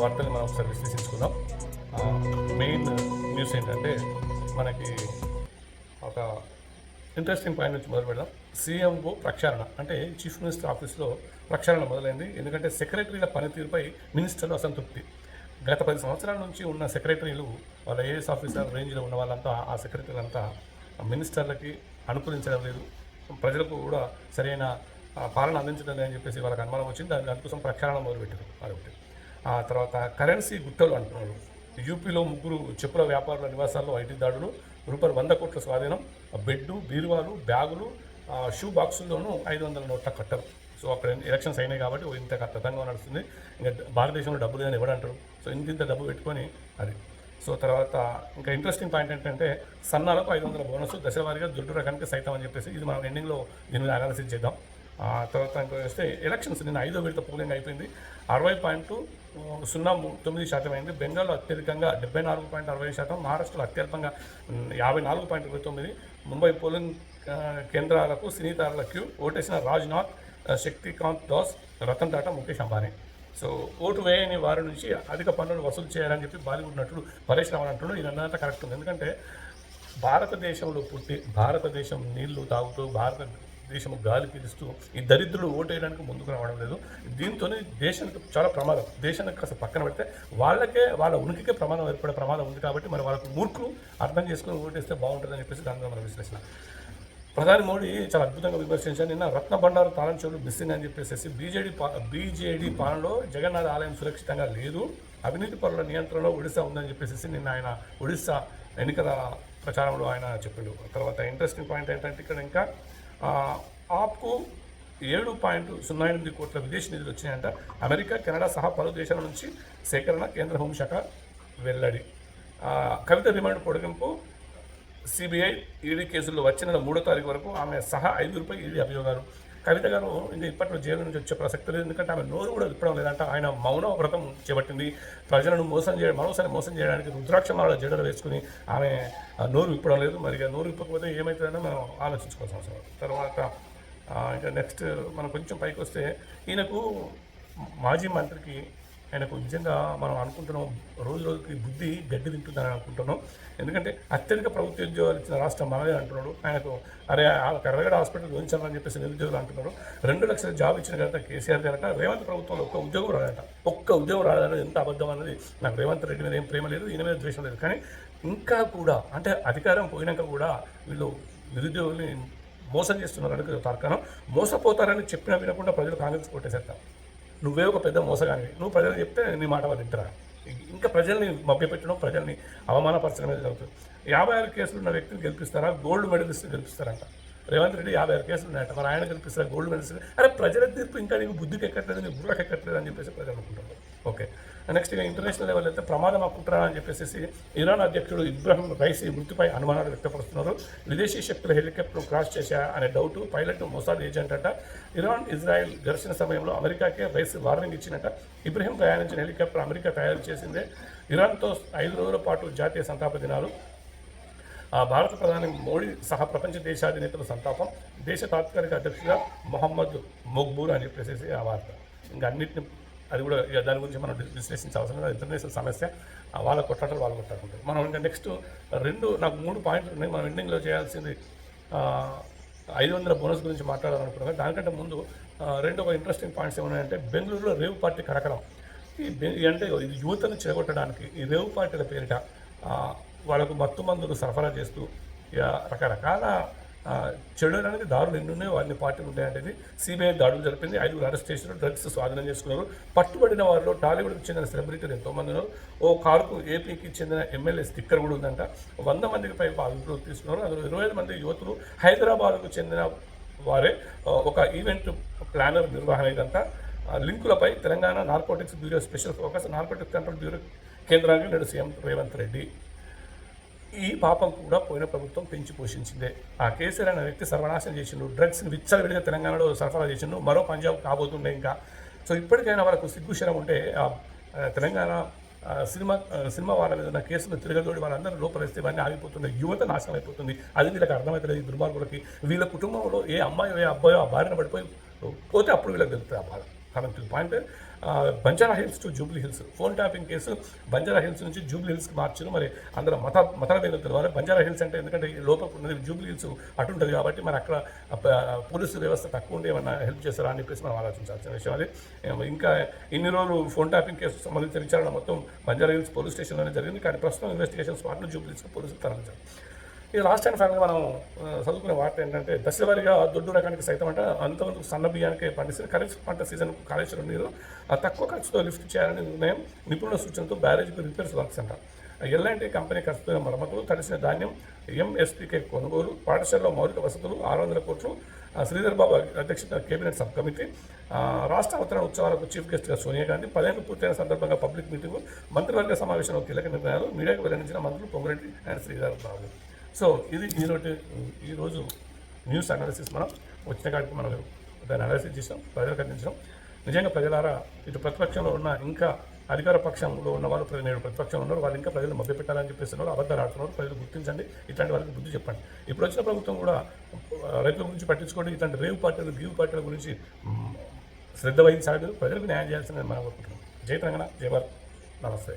వార్తలు మనం ఒకసారి విశ్లేషించుకుందాం. మెయిన్ న్యూస్ ఏంటంటే మనకి ఒక ఇంట్రెస్టింగ్ పాయింట్ నుంచి మొదలు పెడదాం. సీఎంఓ ప్రక్షాళన అంటే చీఫ్ మినిస్టర్ ఆఫీస్లో ప్రక్షాళన మొదలైంది. ఎందుకంటే సెక్రటరీల పనితీరుపై మినిస్టర్లు అసంతృప్తి. గత పది సంవత్సరాల నుంచి ఉన్న సెక్రటరీలు వాళ్ళ ఏఎస్ ఆఫీసర్ రేంజ్లో ఉన్న వాళ్ళంతా ఆ సెక్రటరీలంతా మినిస్టర్లకి అనుకూలించడం లేదు. ప్రజలకు కూడా సరైన పాలన అందించడం లేదని చెప్పేసి వాళ్ళకి అనుమానం వచ్చింది. దాని దానికోసం ప్రక్షాళన మొదలుపెట్టారు. అదొకటి ఆ తర్వాత కరెన్సీ గుట్టలు అంటున్నారు. యూపీలో ముగ్గురు చెప్పుల వ్యాపారుల నివాసాల్లో ఐటీ దాడులు రూపాయలు వంద కోట్ల స్వాధీనం బెడ్డు బీరువాలు బ్యాగులు షూ బాక్సుల్లోనూ ఐదు వందల నోట్ల కట్టరు. సో అక్కడ ఎలక్షన్స్ అయినాయి కాబట్టి ఇంత కట్టతంగా నడుస్తుంది. ఇంకా భారతదేశంలో డబ్బులు కానీ ఇవ్వడంటారు సో ఇంత ఇంత డబ్బు పెట్టుకొని అది. సో తర్వాత ఇంకా ఇంట్రెస్టింగ్ పాయింట్ ఏంటంటే సన్నాలకు ఐదు వందల బోనస్ దశవారీగా దుడ్డు రకానికి సైతం అని చెప్పేసి ఇది మనం ఎండింగ్లో దీని మీద అనాలిసిస్ చేద్దాం. తర్వాత ఇంకా వస్తే ఎలక్షన్స్ నిన్న ఐదో విడత పోలింగ్ అయిపోయింది. అరవై పాయింట్ సున్నా తొమ్మిది శాతం అయింది. బెంగాల్లో అత్యధికంగా డెబ్బై నాలుగు పాయింట్ అరవై శాతం మహారాష్ట్రలో అత్యల్పంగా యాభై నాలుగు పాయింట్ ఇరవై తొమ్మిది. ముంబై పోలింగ్ కేంద్రాలకు కేంద్రాలకు సినీతారులకు ఓటేసిన రాజ్నాథ్ శక్తికాంత్ దాస్ రతన్ టాటా ముఖేష్ అంబానీ. సో ఓటు వేయని వారి నుంచి అధిక పన్నులు వసూలు చేయాలని చెప్పి బాలీవుడ్ నటుడు పరేష్ రావణ్ అంటున్నాడు. ఇదంతా కరెక్ట్ ఉంది. ఎందుకంటే భారతదేశంలో పుట్టి భారతదేశం నీళ్ళు తాగుతూ భారత దేశము గాలి పీలుస్తూ ఈ దరిద్రులు ఓటేయడానికి ముందుకు రావడం లేదు. దీంతో దేశానికి చాలా ప్రమాదం. దేశానికి కాస్త పక్కన పెడితే వాళ్ళకే వాళ్ళ ఉనికికే ప్రమాదం ఏర్పడే ప్రమాదం ఉంది కాబట్టి మరి వాళ్ళకు మూర్ఖులు అర్థం చేసుకుని ఓటేస్తే బాగుంటుందని చెప్పేసి దాని మన విశ్లేషణ. ప్రధాని మోడీ చాలా అద్భుతంగా విమర్శించారు. నిన్న రత్న బండారు తాళం చెవులు మిస్సింగ్ అని చెప్పేసి బీజేడీ పా బీజేడీ పాలనలో జగన్నాథ్ ఆలయం సురక్షితంగా లేదు. అవినీతి పనుల నియంత్రణలో ఒడిశా ఉందని చెప్పేసి నిన్న ఆయన ఒడిశా ఎన్నికల ప్రచారంలో ఆయన చెప్పిండు. తర్వాత ఇంట్రెస్టింగ్ పాయింట్ ఏంటంటే ఇక్కడ ఇంకా ఆప్కు ఏడు పాయింట్ సున్నా ఎనిమిది కోట్ల విదేశీ నిధులు వచ్చినాయంట. అమెరికా కెనడా సహా పలు దేశాల నుంచి సేకరణ కేంద్ర హోంశాఖ వెల్లడి. కవిత రిమాండ్ పొడిగింపు సిబిఐ ఈడీ కేసుల్లో వచ్చిన నెల మూడో తారీఖు వరకు ఆమె సహా ఐదుగురిపై ఈడీ అభియోగాలు. కవిత గారు ఇంకా ఇప్పట్లో జైలు నుంచి వచ్చే ప్రసక్తి లేదు. ఎందుకంటే ఆమె నోరు కూడా విప్పడం లేదంట. ఆయన మౌన వ్రతం చేపట్టింది. ప్రజలను మోసం చేయడం మరోసారి మోసం చేయడానికి రుద్రాక్షమాల జడలు వేసుకుని ఆమె నోరు విప్పడం లేదు. మరి నోరు విప్పకపోతే ఏమవుతుందని మనం ఆలోచించుకోవాల్సిన అవసరం తర్వాత ఇంకా నెక్స్ట్ మనం కొంచెం పైకి వస్తే ఈయనకు మాజీ మంత్రికి ఆయనకు నిజంగా మనం అనుకుంటున్నాం రోజు రోజుకి బుద్ధి గడ్డి తింటుందని అనుకుంటున్నాం. ఎందుకంటే అత్యధిక ప్రభుత్వ ఉద్యోగాలు ఇచ్చిన రాష్ట్రం మనదే అంటున్నాడు. ఆయనకు అరే ఆ కర్రగడ హాస్పిటల్ గురించాలని చెప్పేసి నిరుద్యోగులు అంటున్నారు. రెండు లక్షల జాబ్ ఇచ్చిన కదా కేసీఆర్ గారట రేవంత్ ప్రభుత్వంలో ఒక్క ఉద్యోగం రాదట. ఒక్క ఉద్యోగం రాదని ఎంత అబద్ధం అనేది నాకు రేవంత్ రెడ్డి మీద ఏం ప్రేమ లేదు ఈయన మీద ద్వేషం లేదు. కానీ ఇంకా కూడా అంటే అధికారం పోయినాక కూడా వీళ్ళు నిరుద్యోగుల్ని మోసం చేస్తున్నారు అనేది తార్కాణం. మోసపోతారని చెప్పినా వినకుండా ప్రజలు కాంగ్రెస్ కొట్టేసేస్తారు. నువ్వే ఒక పెద్ద మోసగానివి నువ్వు ప్రజలు చెప్తే నీ మాట వాళ్ళు వింటారా ఇంకా ప్రజల్ని మభ్యపెట్టడం ప్రజల్ని అవమానపరచడం అనేది జరుగుతుంది. యాభై ఆరు కేసులు ఉన్న వ్యక్తిని గెలిపిస్తారా? గోల్డ్ మెడలిస్ట్ గెలిపిస్తారంట. రేవంత్ రెడ్డి యాభై ఆరు కేసులు ఉన్నాయట. మరి ఆయన గెలిపిస్తారు? గోల్డ్ మెడలిస్ట్ అరే ప్రజల తీర్పు ఇంకా నీకు బుద్ధికి ఎక్కట్లేదు నీ బుర్రకు ఎక్కట్లేదు అని చెప్పేసి ప్రజలు అనుకుంటారు ఓకే. నెక్స్ట్ ఇక ఇంటర్నేషనల్ లెవెల్ అయితే ప్రమాదం కుట్ర అని చెప్పేసి ఇరాన్ అధ్యక్షుడు ఇబ్రాహిం రైసీ మృతిపై అనుమానాలు వ్యక్తపరుస్తున్నారు. విదేశీ శక్తుల హెలికాప్టర్ క్రాష్ చేశా అనే డౌట్ పైలట్ మొసాద్ ఏజెంట్ అంట. ఇరాన్ ఇజ్రాయెల్ ఘర్షణ సమయంలో అమెరికాకే రైస్ వార్నింగ్ ఇచ్చినట ఇబ్రహీం ప్రయాణించిన హెలికాప్టర్ అమెరికా తయారు చేసిందే. ఇరాన్తో ఐదు రోజుల పాటు జాతీయ సంతాప దినాలు. ఆ భారత ప్రధాని మోడీ సహా ప్రపంచ దేశాధినేతల సంతాపం. దేశ తాత్కాలిక అధ్యక్షుడిగా మొహమ్మద్ మొగ్బూర్ అని చెప్పేసి ఆ వార్త. ఇంకా అన్నింటిని అది కూడా దాని గురించి మనం విశ్లేషించే అవసరం లేదు. ఇంటర్నేషనల్ సమస్య వాళ్ళ కొట్లాటలు వాళ్ళు కొట్లాడుకుంటారు మనం ఇంకా నెక్స్ట్ రెండు నాకు మూడు పాయింట్లు ఉన్నాయి. మనం ఎండింగ్లో చేయాల్సింది ఐదు వందల బోనస్ గురించి మాట్లాడాలనుకున్నాం. దానికంటే ముందు రెండు ఒక ఇంట్రెస్టింగ్ పాయింట్స్ ఏమున్నాయంటే బెంగళూరులో రేవు పార్టీ కరకడం ఈ అంటే ఇది యువతను చెడగొట్టడానికి ఈ రేవు పార్టీల పేరిట వాళ్ళకు మత్తు మందులు సరఫరా చేస్తూ ఇక రకరకాల చెడడానికి దారులు ఎన్ని ఉన్నాయో అన్ని పార్టీలు ఉన్నాయంటే సిబిఐ దాడులు జరిపింది ఐదుగురు అరెస్ట్ చేసినారు డ్రగ్స్ స్వాధీనం చేసుకున్నారు. పట్టుబడిన వారిలో టాలీవుడ్కి చెందిన సెలబ్రిటీలు ఎంతోమంది ఉన్నారు ఓ కారుకు ఏపీకి చెందిన ఎమ్మెల్యే స్టిక్కర్ కూడా ఉందంట. వంద మందికి పై బాధితులు తీసుకున్నారు. అందులో ఇరవై ఐదు మంది యువతులు హైదరాబాద్కు చెందిన వారే ఒక ఈవెంట్ ప్లానర్ నిర్వహణ ఇదంతా. లింకులపై Telangana narcotics bureau special focus narcotics control bureau కేంద్రానికి నేడు సీఎం రేవంత్ రెడ్డి ఈ పాపం కూడా పోయిన ప్రభుత్వం పెంచి పోషించిందే. ఆ కేసీఆర్ అనే వ్యక్తి సర్వనాశనం చేసిండు. డ్రగ్స్ విచ్చలవిడిగా తెలంగాణలో సరఫరా చేసిండు. మరో పంజాబ్ కాబోతుండే ఇంకా. సో ఇప్పటికైనా వాళ్ళకు సిగ్గుశరం ఉంటే ఆ, తెలంగాణ సినిమా సినిమా వాళ్ళ మీద ఉన్న కేసులు తిరగదోడి వాళ్ళందరూ లోపలిస్తే ఇవన్నీ ఆగిపోతుంది. యువత నాశనం అయిపోతుంది. అది వీళ్ళకి అర్థమవుతుంది ఈ దుర్మార్గులకి. వీళ్ళ కుటుంబంలో ఏ అమ్మాయి ఏ అబ్బాయో ఆ భార్యను పడిపోయి పోతే అప్పుడు వీళ్ళకి తెలుస్తుంది ఆ బాధ. Coming to point Banjara Hills to Jubilee Hills. Phone tapping case Banjara hills నుంచి జూబ్లీ హిల్స్కి మార్చారు. మరి అందరూ మత మతాల ద్వారా బంజారా హిల్స్ అంటే ఎందుకంటే ఈ లోపల ఉన్నది జూబ్లీ హిల్స్ అటు ఉంటుంది కాబట్టి మరి అక్కడ పోలీసు వ్యవస్థ తక్కువ ఉండి ఏమన్నా హెల్ప్ చేస్తారా అని చెప్పేసి మనం ఆలోచించాల్సిన విషయం అది. ఇంకా ఇన్ని రోజులు ఫోన్ ట్యాపింగ్ కేసు సంబంధించిన విచారణ మొత్తం బంజారా హిల్స్ పోలీస్ స్టేషన్లోనే జరిగింది. కానీ ప్రస్తుతం ఇన్వెస్టిగేషన్ స్పాట్ను జూబ్లీ హిల్స్ పోలీసులు తరలించారు. ఈ లాస్ట్ అండ్ ఫైనల్గా మనం చదువుకునే వార్త ఏంటంటే దశవారీగా దొడ్డు రకానికి సైతం అంటే అంతవరకు సన్న బియ్యానికి పండిస్తే ఖరీఫ్ పంట సీజన్ కాళేశ్వరం నీరు ఆ తక్కువ ఖర్చుతో లిఫ్ట్ చేయాలని నిర్ణయం నిపుణుల సూచనతో బ్యారేజ్కి రిపేర్స్ వర్క్స్ అంట. ఎల్ఐంటి కంపెనీ ఖర్చుతో మరమ్మతులు తడిసిన ధాన్యం ఎంఎస్పీకే కొనుగోలు పాఠశాలలో మౌలిక వసతులు ఆరు వందల కోట్లు శ్రీధర్ బాబు అధ్యక్షత కేబినెట్ సబ్ కమిటీ రాష్ట్ర అవతరణ ఉత్సవాలకు చీఫ్ గెస్ట్గా సోనియా గాంధీ పదేళ్ళు పూర్తయిన సందర్భంగా పబ్లిక్ మీటింగ్ మంత్రివర్గ సమావేశంలో కీలక నిర్ణయాలు మీడియాకు వెల్లడించిన మంత్రులు పొంగిరెడ్డి అండ్ శ్రీధర్ బాబు. సో ఇది ఈరోజు ఈరోజు న్యూస్ అనాలిసిస్ మనం వచ్చిన కాడికి మనం దాన్ని అనాలిసిస్ చేసాం ప్రజలకు అందించడం నిజంగా ప్రజలారా ఇటు ప్రతిపక్షంలో ఉన్న ఇంకా అధికార పక్షంలో ఉన్న వాళ్ళు ప్రజలు నేడు ప్రతిపక్షంలో ఉన్నారు వాళ్ళు ఇంకా ప్రజలు మభ్యపెట్టాలని చెప్పేస్తున్నారు అబద్ధాలు ఆడుతున్నారు. ప్రజలు గుర్తించండి. ఇట్లాంటి వాళ్ళకి బుద్ధి చెప్పండి. ఇప్పుడు వచ్చిన ప్రభుత్వం కూడా రైతుల గురించి పట్టించుకోండి. ఇట్లాంటి రేవు పార్టీలు గీవు పార్టీల గురించి శ్రద్ధ వహించాలి. ప్రజలకు న్యాయం చేయాల్సిందని మనం కోరుకుంటున్నాం. జయ తెలంగాణ జయ భారత్. నమస్తే.